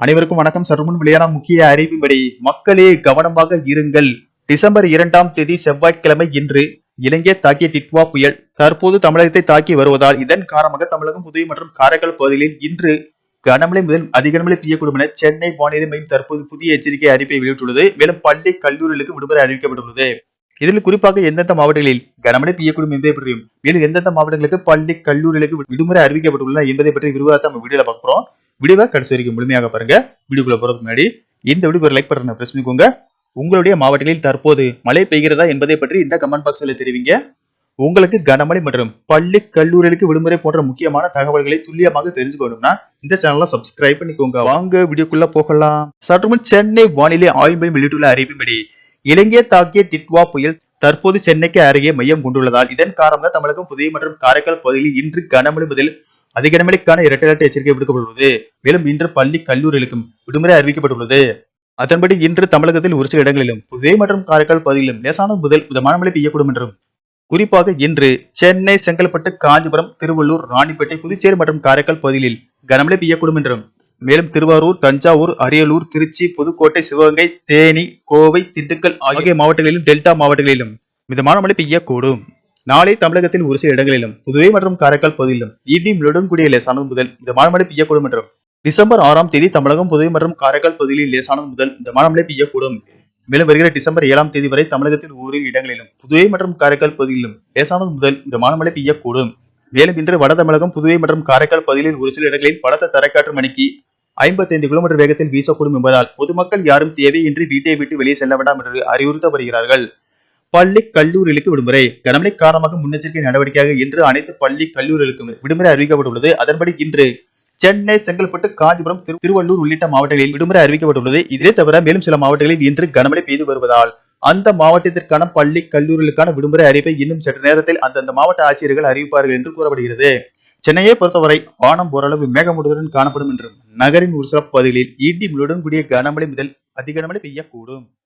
அனைவருக்கும் வணக்கம். சற்றுமுன் வெளியான முக்கிய அறிவின்படி மக்களே கவனமாக இருங்கள். டிசம்பர் இரண்டாம் தேதி செவ்வாய்க்கிழமை இன்று இலங்கை தாக்கிய டிட்வா புயல் தற்போது தமிழகத்தை தாக்கி வருவதால் இதன் காரணமாக தமிழகம் புதுவை மற்றும் காரைக்கால் பகுதிகளில் இன்று கனமழை முதல் அதிக கனமழை பெய்யக்கூடும் என சென்னை வானிலை மையம் தற்போது புதிய எச்சரிக்கை அறிவிப்பை வெளியிட்டுள்ளது. மேலும் பள்ளி கல்லூரிகளுக்கு விடுமுறை அறிவிக்கப்பட்டுள்ளது. இதில் குறிப்பாக எந்தெந்த மாவட்டங்களில் கனமழை பெய்யக்கூடும் என்பதை பற்றியும் மேலும் எந்தெந்த மாவட்டங்களுக்கு பள்ளி கல்லூரிகளுக்கு விடுமுறை அறிவிக்கப்பட்டுள்ளன என்பதை பற்றி விரிவாக நம்ம வீடியோல பார்க்குறோம் வீடியோவை கடைசி வரைக்கும் முழுமையாக பாருங்க. வீடியோக்குள்ள போறதுக்கு முன்னாடி இந்த வீடியோ லைக் பட்டனை பிரஸ் பண்ணிக்கோங்க. உங்களுடைய மாவட்டங்களில் தற்போது மழை பெய்கிறதா என்பதை பற்றி இந்த கமெண்ட் பாக்ஸ்ல தெரிவிங்க. உங்களுக்கு கனமழை மற்றும் பள்ளி கல்லூரிகளுக்கு விடுமுறை போன்ற முக்கியமான தகவல்களை துல்லியமாக தெரிஞ்சுக்கணும்னா இந்த சேனலை சப்ஸ்கிரைப் பண்ணிக்கோங்க. வாங்க வீடியோக்குள்ள போகலாம். சற்றுமுன் சென்னை வானிலை ஆய்வு மையம் வெளியிட்டுள்ள அறிவின்படி இலங்கையை தாக்கிய டிட்வா புயல் தற்போது சென்னைக்கு அருகே மையம் கொண்டுள்ளதால் இதன் காரணமாக தமிழகம் புதிய மற்றும் காரைக்கால் பகுதியில் இன்று கனமழை முதல் அதிக இரட்டை இரட்டை எச்சரிக்கை விடுக்கப்பட்டுள்ளது மேலும் இன்று பள்ளி கல்லூரிகளுக்கும் விடுமுறை அறிவிக்கப்பட்டுள்ளது. அதன்படி இன்று தமிழகத்தில் ஒரு சில இடங்களிலும் புதுவை மற்றும் காரைக்கால் பகுதியிலும் லேசான முதல் மிதமான மழை பெய்யக்கூடும் என்றும் குறிப்பாக இன்று சென்னை செங்கல்பட்டு காஞ்சிபுரம் திருவள்ளூர் ராணிப்பேட்டை புதுச்சேரி மற்றும் காரைக்கால் பகுதிகளில் கனமழை பெய்யக்கூடும் என்றும் மேலும் திருவாரூர் தஞ்சாவூர் அரியலூர் திருச்சி புதுக்கோட்டை சிவகங்கை தேனி கோவை திண்டுக்கல் ஆகிய மாவட்டங்களிலும் டெல்டா மாவட்டங்களிலும் மிதமான மழை பெய்யக்கூடும் நாளை தமிழகத்தில் ஒரு சில இடங்களிலும் புதுவை மற்றும் காரைக்கால் பகுதியிலும் ஈவினிங் மிளுடன் கூடிய லேசானது முதல் இந்த மழை பெய்யக்கூடும் என்றும் டிசம்பர் ஆறாம் தேதி தமிழகம் புதுவை மற்றும் காரைக்கால் பகுதியில் லேசானது முதல் இந்த மழை பெய்யக்கூடும். மேலும் வருகிற டிசம்பர் ஏழாம் தேதி வரை தமிழகத்தில் ஓரிரு இடங்களிலும் புதுவை மற்றும் காரைக்கால் பகுதியிலும் லேசானது முதல் இந்த மழை பெய்யக்கூடும். மேலும் இன்று வட தமிழகம் புதுவை மற்றும் காரைக்கால் பகுதியில் ஒரு சில இடங்களில் பலத்த தரைக்காற்று மணிக்கு ஐம்பத்தைந்து கிலோமீட்டர் வேகத்தில் வீசக்கூடும் என்பதால் பொதுமக்கள் யாரும் தேவையின்றி வீட்டை விட்டு வெளியே செல்ல வேண்டாம் என்று அறிவுறுத்த வருகிறார்கள். பள்ளி கல்லூரிகளுக்கு விடுமுறை. கனமழை காரணமாக முன்னெச்சரிக்கை நடவடிக்கையாக இன்று அனைத்து பள்ளி கல்லூரிகளுக்கும் விடுமுறை அறிவிக்கப்பட்டுள்ளது. அதன்படி இன்று சென்னை செங்கல்பட்டு காஞ்சிபுரம் திரு- திருவள்ளூர் உள்ளிட்ட மாவட்டங்களில் விடுமுறை அறிவிக்கப்பட்டுள்ளது. இதே தவிர மேலும் சில மாவட்டங்களில் இன்று கனமழை பெய்து வருவதால் அந்த மாவட்டத்திற்கான பள்ளி கல்லூரிகளுக்கான விடுமுறை அறிவிப்பை இன்னும் சற்று நேரத்தில் அந்தந்த மாவட்ட ஆட்சியர்கள் அறிவிப்பார்கள் என்று கூறப்படுகிறது. சென்னையை பொறுத்தவரை வானம் ஓரளவு மேகமூட்டத்துடன் காணப்படும் என்றும் நகரின் ஒரு சில பகுதிகளில் இடி முழுடன் கூடிய கனமழை முதல் அதிக கனமழை பெய்யக்கூடும்.